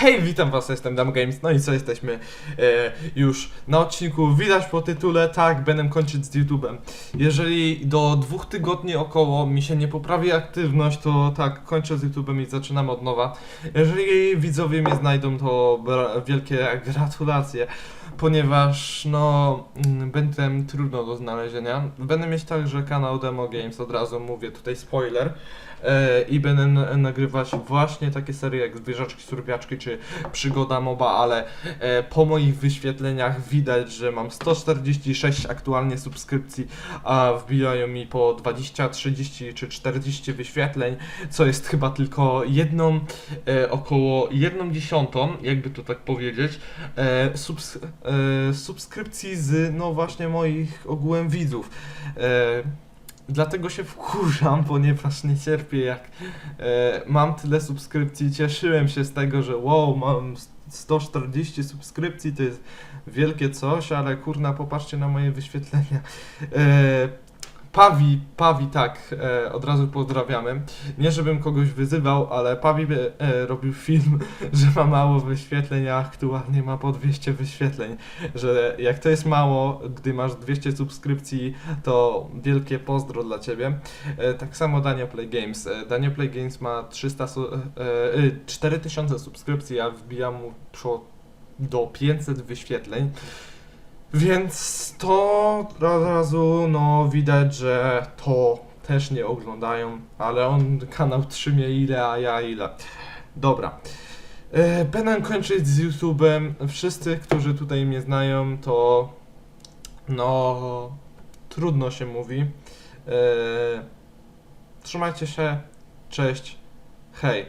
Hej, witam was, jestem Dam Games, no i co, jesteśmy e, już na odcinku, widać po tytule, tak, będę kończyć z YouTube'em. Jeżeli do dwóch tygodni około mi się nie poprawi aktywność, to tak, kończę z YouTube'em i zaczynam od nowa. Jeżeli widzowie mnie znajdą, to wielkie gratulacje, ponieważ no, mm, będę trudno do znalezienia. Będę mieć także kanał Demo Games, od razu mówię, tutaj spoiler. E, I będę nagrywać właśnie takie serie jak Zwierzaczki, Surwiaczki czy Przygoda MOBA, ale e, po moich wyświetleniach widać, że mam 146 aktualnie subskrypcji, a wbijają mi po 20, 30 czy 40 wyświetleń, co jest chyba tylko jedną, e, około jedną dziesiątą, jakby to tak powiedzieć, e, subs subskrypcji z, no właśnie, moich ogółem widzów. Dlatego się wkurzam, ponieważ nie cierpię jak e, mam tyle subskrypcji. Cieszyłem się z tego, że wow, mam 140 subskrypcji, to jest wielkie coś, ale kurna, popatrzcie na moje wyświetlenia. E, Pawi, Pawi, tak, e, od razu pozdrawiamy. Nie żebym kogoś wyzywał, ale Pawi e, robił film, że ma mało wyświetleń, a aktualnie ma po 200 wyświetleń. Że jak to jest mało, gdy masz 200 subskrypcji, to wielkie pozdro dla ciebie. E, tak samo Daniel Play Games. E, Daniel Play Games ma 300 su- e, e, 4000 subskrypcji, a wbijam mu do 500 wyświetleń. Więc to od razu no widać, że to też nie oglądają, ale on kanał trzymie ile, a ja ile. Dobra. E, Będę kończyć z YouTube'em. Wszyscy, którzy tutaj mnie znają, to no trudno się mówi. E, Trzymajcie się. Cześć. Hej.